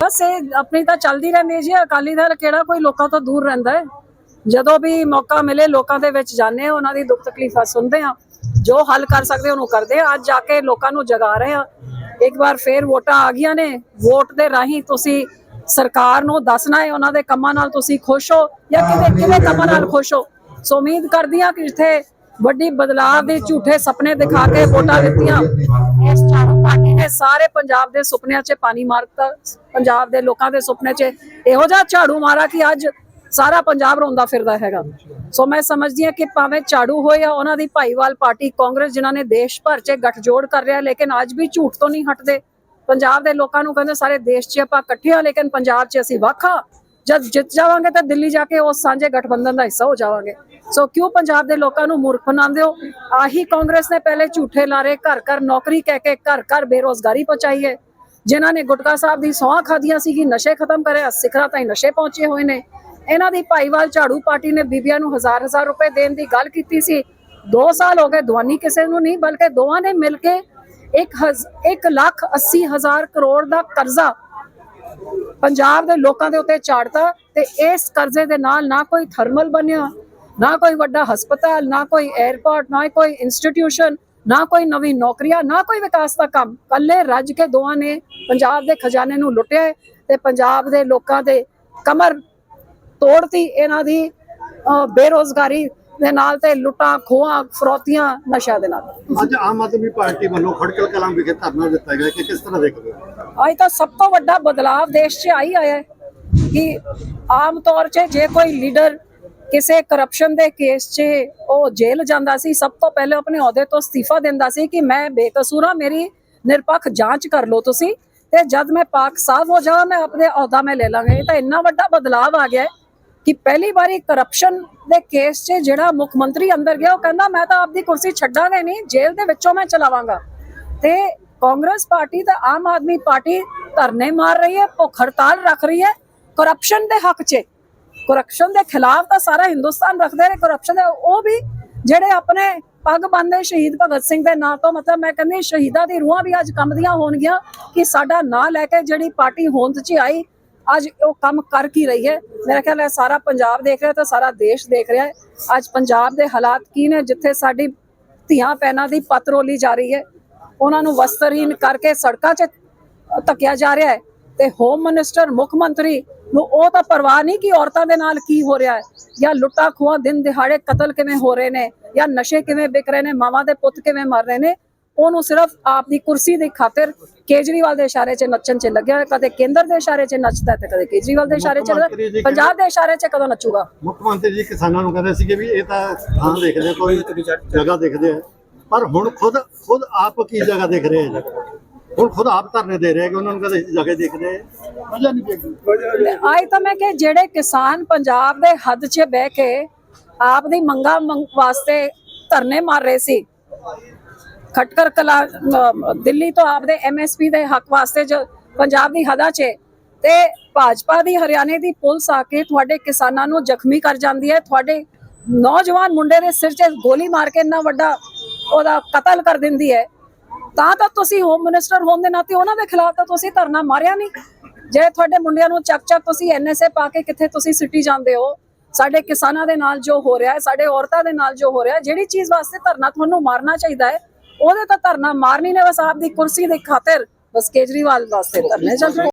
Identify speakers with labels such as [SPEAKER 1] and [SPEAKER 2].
[SPEAKER 1] ਬਸ ਇਹ ਆਪਣੀ ਤਾਂ ਚੱਲਦੀ ਰਹਿੰਦੀ ਜੀ, ਅਕਾਲੀ ਦਲ ਕਿਹੜਾ ਕੋਈ ਲੋਕਾਂ ਤੋਂ ਦੂਰ ਰਹਿੰਦਾ ਹੈ। ਜਦੋਂ ਵੀ ਮੌਕਾ ਮਿਲੇ, ਲੋਕਾਂ ਦੇ ਵਿੱਚ ਜਾਂਦੇ ਆ ਉਹਨਾਂ ਦੀ ਦੁੱਖ ਤਕਲੀਫਾਂ ਸੁਣਦੇ ਆ ਜੋ ਹੱਲ ਕਰ ਸਕਦੇ ਉਹਨੂੰ ਕਰਦੇ ਆ ਅੱਜ ਜਾ ਕੇ ਲੋਕਾਂ ਨੂੰ ਜਗਾ ਰਹੇ ਆ ਇੱਕ ਵਾਰ ਫੇਰ ਵੋਟਾਂ ਆ ਗਈਆਂ ਨੇ, ਵੋਟ ਦੇ ਰਾਹੀਂ ਤੁਸੀਂ ਸਰਕਾਰ ਨੂੰ ਦੱਸਣਾ ਹੈ ਉਹਨਾਂ ਦੇ ਕੰਮਾਂ ਨਾਲ ਤੁਸੀਂ ਖੁਸ਼ ਹੋ ਜਾਂ ਕਿਵੇਂ ਕਿਵੇਂ ਕੰਮਾਂ ਨਾਲ ਖੁਸ਼ ਹੋ? ਸੋ ਉਮੀਦ ਕਰਦੀ ਆ ਕਿ ਜਿੱਥੇ ਵੱਡੀ ਬਦਲਾਅ ਦੇ ਝੂਠੇ ਸੁਪਨੇ ਦਿਖਾ ਕੇ ਵੋਟਾਂ ਦਿੱਤੀਆਂ। ਇਸ ਝਾੜੂ ਪਾਰਟੀ ਨੇ ਸਾਰੇ ਪੰਜਾਬ ਦੇ ਸੁਪਨਿਆਂ 'ਚ ਪਾਣੀ ਮਾਰਤਾ ਪੰਜਾਬ ਦੇ ਲੋਕਾਂ ਦੇ ਸੁਪਨੇ 'ਚ ਇਹੋ ਜਿਹਾ ਝਾੜੂ ਮਾਰਾ ਕਿ ਅੱਜ ਸਾਰਾ ਪੰਜਾਬ ਰੋਂਦਾ ਫਿਰਦਾ ਹੈਗਾ। ਸੋ ਮੈਂ ਸਮਝਦੀ ਹਾਂ ਕਿ ਭਾਵੇਂ ਝਾੜੂ ਹੋਏ ਜਾਂ ਉਹਨਾਂ ਦੀ ਭਾਈਵਾਲ ਪਾਰਟੀ ਕਾਂਗਰਸ ਜਿਨ੍ਹਾਂ ਨੇ ਦੇਸ਼ ਭਰ 'ਚ ਗੱਠਜੋੜ ਕਰ ਰਿਹਾ ਲੇਕਿਨ ਅੱਜ ਵੀ ਝੂਠ ਤੋਂ ਨਹੀਂ ਹਟਦੇ। ਪੰਜਾਬ ਦੇ ਲੋਕਾਂ ਨੂੰ ਕਹਿੰਦੇ ਸਾਰੇ ਦੇਸ਼ 'ਚ ਆਪਾਂ ਇਕੱਠੇ ਹਾਂ, ਲੇਕਿਨ ਪੰਜਾਬ 'ਚ ਅਸੀਂ ਵੱਖ ਹਾਂ। ਜਦ ਜਿੱਤ ਜਾਵਾਂਗੇ ਤਾਂ ਦਿੱਲੀ ਜਾ ਕੇ ਉਸ ਸਾਂਝੇ ਗਠਬੰਧਨ ਦਾ ਹਿੱਸਾ ਹੋ ਜਾਵਾਂਗੇ। ਸੋ ਕਿਉਂ ਪੰਜਾਬ ਦੇ ਲੋਕਾਂ ਨੂੰ ਮੂਰਖ ਬਣਾਉਂਦੇ ਹੋ? ਆਹੀ ਕਾਂਗਰਸ ਨੇ ਪਹਿਲੇ ਝੂਠੇ ਲਾਰੇ ਘਰ ਘਰ ਨੌਕਰੀ ਕਹਿ ਕੇ ਘਰ ਘਰ ਬੇਰੋਜ਼ਗਾਰੀ ਪਹੁੰਚਾਈ ਹੈ। ਜਿਨ੍ਹਾਂ ਨੇ ਗੁਟਕਾ ਸਾਹਿਬ ਦੀ ਸੌਂ ਖਾਧੀਆਂ ਸੀ ਕਿ ਨਸ਼ੇ ਖਤਮ ਕਰਿਆ, ਸਿਖਰਾਂ ਤਾਈਂ ਨਸ਼ੇ ਪਹੁੰਚੇ ਹੋਏ ਨੇ। ਇਹਨਾਂ ਦੀ ਭਾਈਵਾਲ ਝਾੜੂ ਪਾਰਟੀ ਨੇ ਬੀਬੀਆਂ ਨੂੰ ਹਜ਼ਾਰ ਹਜ਼ਾਰ ਰੁਪਏ ਦੇਣ ਦੀ ਗੱਲ ਕੀਤੀ ਸੀ। 2 ਸਾਲ ਹੋ ਗਏ, ਦਵਾਨੀ ਕਿਸੇ ਨੂੰ ਨਹੀਂ, ਬਲਕਿ ਦੋਵਾਂ ਨੇ ਮਿਲ ਕੇ 1 ਲੱਖ 80 ਹਜ਼ਾਰ ਕਰੋੜ ਦਾ ਕਰਜ਼ਾ ਪੰਜਾਬ ਦੇ ਲੋਕਾਂ ਦੇ ਉੱਤੇ ਚਾੜਤਾ ਤੇ ਇਸ ਕਰਜ਼ੇ ਦੇ ਨਾਲ ਨਾ ਕੋਈ ਥਰਮਲ ਬਣਿਆ ਨਾ ਕੋਈ ਵੱਡਾ ਹਸਪਤਾਲ ਨਾ ਕੋਈ 에ਅਰਪੋਰਟ ਨਾ ਕੋਈ ਇੰਸਟੀਟਿਊਸ਼ਨ ਨਾ ਕੋਈ ਨਵੀਂ ਨੌਕਰੀਆਂ ਨਾ ਕੋਈ ਵਿਕਾਸ ਦਾ ਕੰਮ। ਕੱਲੇ ਰੱਜ ਕੇ ਦੋਵਾਂ ਨੇ ਪੰਜਾਬ ਦੇ ਖਜ਼ਾਨੇ ਨੂੰ ਲੁੱਟਿਆ ਤੇ ਪੰਜਾਬ ਦੇ ਲੋਕਾਂ ਦੇ ਕਮਰ ਤੋੜਤੀ। ਇਹਨਾਂ ਦੀ ਅਹ, ਬੇਰੋਜ਼ਗਾਰੀ ਦੇ ਨਾਲ ਤੇ ਲੁੱਟਾਂ ਖੋਹਾਂ ਫਰੋਤੀਆਂ ਨਸ਼ਾ ਦੇ ਨਾਲ।
[SPEAKER 2] ਅੱਜ ਆਮ ਆਦਮੀ ਪਾਰਟੀ ਵੱਲੋਂ ਖੜਕਲ ਕਲਾਂ ਵਿਖੇ ਧਰਨਾ ਦਿੱਤਾ ਗਿਆ ਕਿ ਕਿਸ ਤਰ੍ਹਾਂ ਦੇਖਦੇ ਹੋ?
[SPEAKER 1] ਅੱਜ ਤਾਂ ਸਭ ਤੋਂ ਵੱਡਾ ਬਦਲਾਵ ਦੇਸ਼ 'ਚ ਆਈ ਆਇਆ ਹੈ ਕਿ ਆਮ ਤੌਰ 'ਤੇ ਜੇ ਕੋਈ ਲੀਡਰ ਕਿਸੇ ਕਰਪਸ਼ਨ ਦੇ ਕੇਸ 'ਚ ਉਹ ਜੇਲ੍ਹ ਜਾਂਦਾ ਸੀ ਸਭ ਤੋਂ ਪਹਿਲੇ ਆਪਣੇ ਅਹੁਦੇ ਤੋਂ ਅਸਤੀਫਾ ਦਿੰਦਾ ਸੀ ਕਿ ਮੈਂ ਬੇਕਸੂਰ ਹਾਂ ਮੇਰੀ ਨਿਰਪੱਖ ਜਾਂਚ ਕਰ ਲਓ ਤੁਸੀਂ ਤੇ ਜਦ ਮੈਂ ਪਾਕ ਸਾਫ਼ ਹੋ ਜਾਵਾਂ ਮੈਂ ਆਪਣੇ ਅਹੁਦਾ ਮੈਂ ਲੈ ਲਾਂਗਾ। ਇਹ ਤਾਂ ਇੰਨਾ ਵੱਡਾ ਬਦਲਾਵ ਆ ਗਿਆ ਹੈ ਕਿ ਪਹਿਲੀ ਵਾਰੀ ਕਰਪਸ਼ਨ ਦੇ ਕੇਸ 'ਚ ਜਿਹੜਾ ਮੁੱਖ ਮੰਤਰੀ ਅੰਦਰ ਗਿਆ, ਉਹ ਕਹਿੰਦਾ, ਮੈਂ ਤਾਂ ਆਪਦੀ ਕੁਰਸੀ ਛੱਡਾਂਗਾ ਨਹੀਂ, ਜੇਲ੍ਹ ਦੇ ਵਿੱਚੋਂ ਮੈਂ ਚਲਾਵਾਂਗਾ। ਤੇ ਕਾਂਗਰਸ ਪਾਰਟੀ ਤੇ ਆਮ ਆਦਮੀ ਪਾਰਟੀ ਧਰਨੇ ਮਾਰ ਰਹੀ ਹੈ, ਭੁੱਖ ਹੜਤਾਲ ਰੱਖ ਰਹੀ ਹੈ ਕਰਪਸ਼ਨ ਦੇ ਹੱਕ 'ਚ। ਕਰਪਸ਼ਨ ਦੇ ਖਿਲਾਫ ਤਾਂ ਸਾਰਾ ਹਿੰਦੁਸਤਾਨ ਰੱਖਦੇ ਨੇ ਕਰਪਸ਼ਨ ਦੇ ਉਹ ਵੀ ਜਿਹੜੇ ਆਪਣੇ ਪੱਗ ਬੰਨ੍ਹਦੇ ਸ਼ਹੀਦ ਭਗਤ ਸਿੰਘ ਦੇ ਨਾਂ ਤੋਂ, ਮਤਲਬ ਮੈਂ ਕਹਿੰਦੀ ਸ਼ਹੀਦਾਂ ਦੀ ਰੂਹਾਂ ਵੀ ਅੱਜ ਕੰਬਦੀਆਂ ਹੋਣਗੀਆਂ ਕਿ ਸਾਡਾ ਨਾਂ ਲੈ ਕੇ ਜਿਹੜੀ ਪਾਰਟੀ ਹੋਂਦ 'ਚ ਆਈ ਅੱਜ ਉਹ ਕੰਮ ਕਰ ਕੀ ਰਹੀ ਹੈ? ਮੇਰਾ ਖਿਆਲ ਹੈ ਸਾਰਾ ਪੰਜਾਬ ਦੇਖ ਰਿਹਾ ਤਾਂ ਸਾਰਾ ਦੇਸ਼ ਦੇਖ ਰਿਹਾ ਹੈ। ਅੱਜ ਪੰਜਾਬ ਦੇ ਹਾਲਾਤ ਕੀ ਨੇ? ਜਿੱਥੇ ਸਾਡੀ ਧੀਆਂ ਪੈਣਾ ਦੀ ਪੱਤ ਜਾ ਰਹੀ ਹੈ, ਉਹਨਾਂ ਨੂੰ ਵਸਤਰਹੀਨ ਕਰਕੇ ਸੜਕਾਂ 'ਚ ਧੱਕਿਆ ਜਾ ਰਿਹਾ ਹੈ ਤੇ ਹੋਮ ਮਿਨਿਸਟਰ ਮੁੱਖ ਮੰਤਰੀ ਨੂੰ ਉਹ ਤਾਂ ਪਰਵਾਹ ਨਹੀਂ ਕਿ ਔਰਤਾਂ ਦੇ ਨਾਲ ਕੀ ਹੋ ਰਿਹਾ ਹੈ? ਜਾਂ ਲੁੱਟਾ ਖੋਹਾਂ ਦਿਨ ਦਿਹਾੜੇ ਕਤਲ ਕਿਵੇਂ ਹੋ ਰਹੇ ਨੇ? ਜਾਂ ਨਸ਼ੇ ਕਿਵੇਂ ਵਿਕ ਰਹੇ ਨੇ? ਮਾਵਾਂ ਦੇ ਪੁੱਤ ਕਿਵੇਂ ਮਰ ਰਹੇ ਨੇ? ਉਹਨੂੰ ਸਿਰਫ ਆਪਦੀ ਕੁਰਸੀ ਦੀ ਖਾਤਰ ਕੇਜਰੀਵਾਲ ਦੇ ਇਸ਼ਾਰੇ 'ਚ ਨੱਚਣ 'ਚ ਲੱਗਿਆ ਹੋਇਆ ਕਦੇ ਕੇਂਦਰ ਦੇ ਇਸ਼ਾਰੇ 'ਚ ਨੱਚਦਾ ਹੈ ਤੇ ਕਦੇ ਕੇਜਰੀਵਾਲ ਦੇ ਇਸ਼ਾਰੇ 'ਚ। ਪੰਜਾਬ ਦੇ ਇਸ਼ਾਰੇ 'ਚ ਕਦੋਂ ਨੱਚੂਗਾ?
[SPEAKER 2] ਮੁੱਖ ਮੰਤਰੀ ਜੀ ਕਿਸਾਨਾਂ ਨੂੰ ਕਹਿੰਦੇ ਸੀਗੇ ਵੀ ਇਹ ਤਾਂ ਥਾਂ ਦੇਖਦੇ ਕੋਈ ਜਗ੍ਹਾ ਦੇਖਦੇ ਆ। ਪਰ ਹੁਣ ਖੁਦ ਖੁਦ ਆਪ ਕੀ ਜਗ੍ਹਾ ਦੇਖ ਰਹੇ ਆ ਹੁਣ ਖੁਦ ਆਪ ਧਰਨੇ ਦੇ ਰਹੇ ਕਿ ਉਹਨਾਂ ਨੂੰ ਕਹਿੰਦੇ ਜਗ੍ਹਾ ਦੇਖਦੇ ਆ। ਮਜ਼ਾ ਨਹੀਂ ਦੇਖਦੀ।
[SPEAKER 1] ਆਏ ਤਾਂ ਮੈਂ ਕਿ ਜਿਹੜੇ ਕਿਸਾਨ ਪੰਜਾਬ ਦੇ ਹੱਦ 'ਚ ਬਹਿ ਕੇ ਆਪ ਦੀ ਮੰਗਾਂ ਮੰਗ ਵਾਸਤੇ ਧਰਨੇ ਮਾਰ ਰਹੇ ਸੀ ਖਟਕਰ ਕਲਾ ਅਮ, ਦਿੱਲੀ ਤੋਂ ਆਪਦੇ ਐਮਐਸਪੀ ਦੇ ਹੱਕ ਵਾਸਤੇ ਜੋ ਪੰਜਾਬ ਦੀ ਹਦਾ 'ਚ ਤੇ ਭਾਜਪਾ ਦੀ ਹਰਿਆਣੇ ਦੀ ਪੁਲਿਸ ਆ ਕੇ ਤੁਹਾਡੇ ਕਿਸਾਨਾਂ ਨੂੰ ਜ਼ਖਮੀ ਕਰ ਜਾਂਦੀ ਹੈ। ਤੁਹਾਡੇ ਨੌਜਵਾਨ ਮੁੰਡੇ ਦੇ ਸਿਰ 'ਚ ਗੋਲੀ ਮਾਰ ਕੇ ਇੰਨਾ ਵੱਡਾ ਉਹਦਾ ਕਤਲ ਕਰ ਦਿੰਦੀ ਹੈ। ਤਾਂ ਤਾਂ ਤੁਸੀਂ ਹੋਮ ਮਿਨਿਸਟਰ ਹੋਣ ਦੇ ਨਾਤੇ ਉਹਨਾਂ ਦੇ ਖਿਲਾਫ ਤਾਂ ਤੁਸੀਂ ਧਰਨਾ ਮਾਰਿਆ ਨਹੀਂ। ਜੇ ਤੁਹਾਡੇ ਮੁੰਡਿਆਂ ਨੂੰ ਚੱਕ ਚੱਕ ਤੁਸੀਂ ਐਨਐਸਏ ਪਾ ਕੇ ਕਿੱਥੇ ਤੁਸੀਂ ਸਿੱਟੀ ਜਾਂਦੇ ਹੋ? ਸਾਡੇ ਕਿਸਾਨਾਂ ਦੇ ਨਾਲ ਜੋ ਹੋ ਰਿਹਾ ਹੈ ਸਾਡੇ ਔਰਤਾਂ ਦੇ ਨਾਲ ਜੋ ਹੋ ਰਿਹਾ ਹੈ ਜਿਹੜੀ ਚੀਜ਼ ਵਾਸਤੇ ਧਰਨਾ ਤੁਹਾਨੂੰ ਮਾਰਨਾ ਚਾਹੀਦਾ ਹੈ ਉਹਦੇ ਤਾਂ ਧਰਨਾ ਮਾਰਨੀ ਨੇ ਬਸ ਆਪਦੀ ਕੁਰਸੀ ਦੀ ਖਾਤਰ। ਬਸ ਕੇਜਰੀਵਾਲ ਵਾਸਤੇ ਧਰਨੇ ਚੱਲ ਰਹੇ